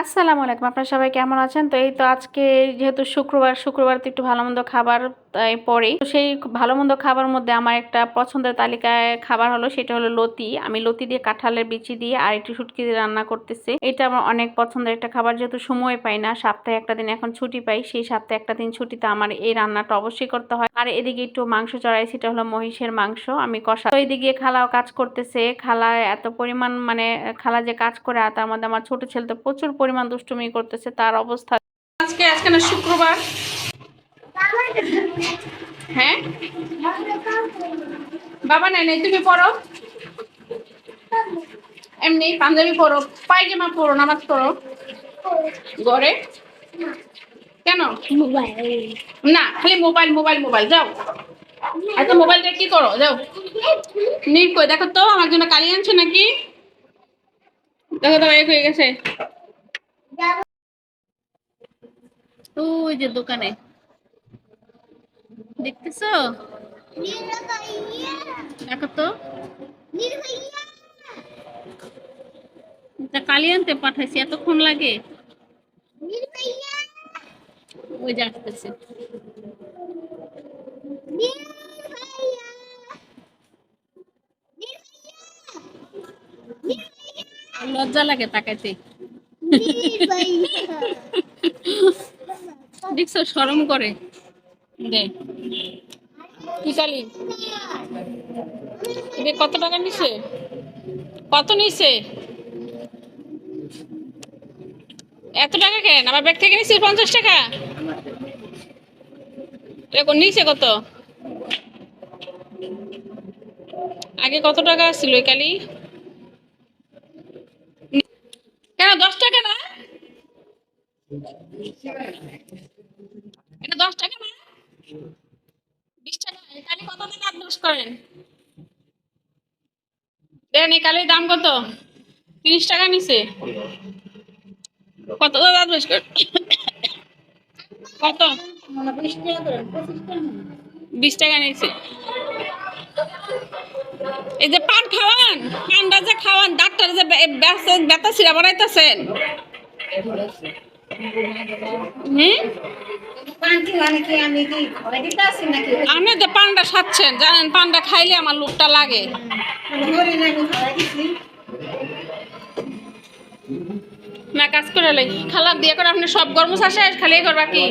আসসালামু আলাইকুম। আপনারা সবাই কেমন আছেন? তো এই তো আজকে যেহেতু শুক্রবার শুক্রবার তো একটু ভালো মন্দ খাবার, তাই পরে তো সেই ভালো মন্দ খাবার মধ্যে আমার একটা পছন্দের তালিকায় খাবার হলো, সেটা হলো লতি। আমি লতি দিয়ে কাঁঠালের বিচি দিয়ে আর একটু শুটকি দিয়ে রান্না করতেছি। এটা আমার অনেক পছন্দের একটা খাবার, যেহেতু সময় পাই না, সপ্তাহে একটা দিন এখন ছুটি পাই, সেই সপ্তাহে একটা দিন ছুটিতে আমার এই রান্নাটা অবশ্যই করতে হয়। আর এদিকে একটু মাংস চড়াই, সেটা হলো মহিষের মাংস। আমি কষা তো এদিকে খালাও কাজ করতেছে। খালা এত পরিমাণ মানে খালা যে কাজ করে, আর তার মধ্যে আমার ছোট ছেলে তো প্রচুর পরিমাণ দুষ্টুমি করতেছে, তার অবস্থা। আজকে আজকে না শুক্রবার। হ্যাঁ? বাবা নাই নাই, তুমি পড়ো। এমনি পাঞ্জাবি পরো, পায়জামা পরো, নামাজ পড়ো। ঘরে? কেন? না, খালি মোবাইল মোবাইল মোবাইল, যাও। মোবাইল দিয়ে কি করো? যাও। কই? দেখো তো, আমার জন্য কালি আনছো নাকি? দেখো তো এক হয়ে গেছে। ওই যে দোকানে। দেখতেছো? দেখো তো। কালি আনতে পাঠাইছি, এতক্ষণ লাগে। ওই যে আসতেছে। লজ্জা লাগে তাকাইতে। দেখছ, সরম করে। দে। কালি? এটা কত টাকা নিছে? কত নিছে? এত টাকা কেন? আমার ব্যাগ থেকে নিছিস পঞ্চাশ টাকা? এখন নিচে কত? আগে কত টাকা ছিল ওই কালি কেন দশ টাকা না এটা দশ টাকা বিশ টাকা। করেন? কালির দাম কত? তিরিশ টাকা নিছে। কত? কত? বিশ টাকা নিয়েছে এই যে পান খাওয়ান, পানটা যে খাওয়ান, ডাক্তার যে ব্যথা- সিরা বানাইতেছেন। আপনি তো পান্ডা খাচ্ছেন জানেন পান্ডা খাইলে আমার লোকটা লাগে। না কাজ করে লাগি খালার দিয়ে করে আপনি সব গরম শেষ খালি করবা কি?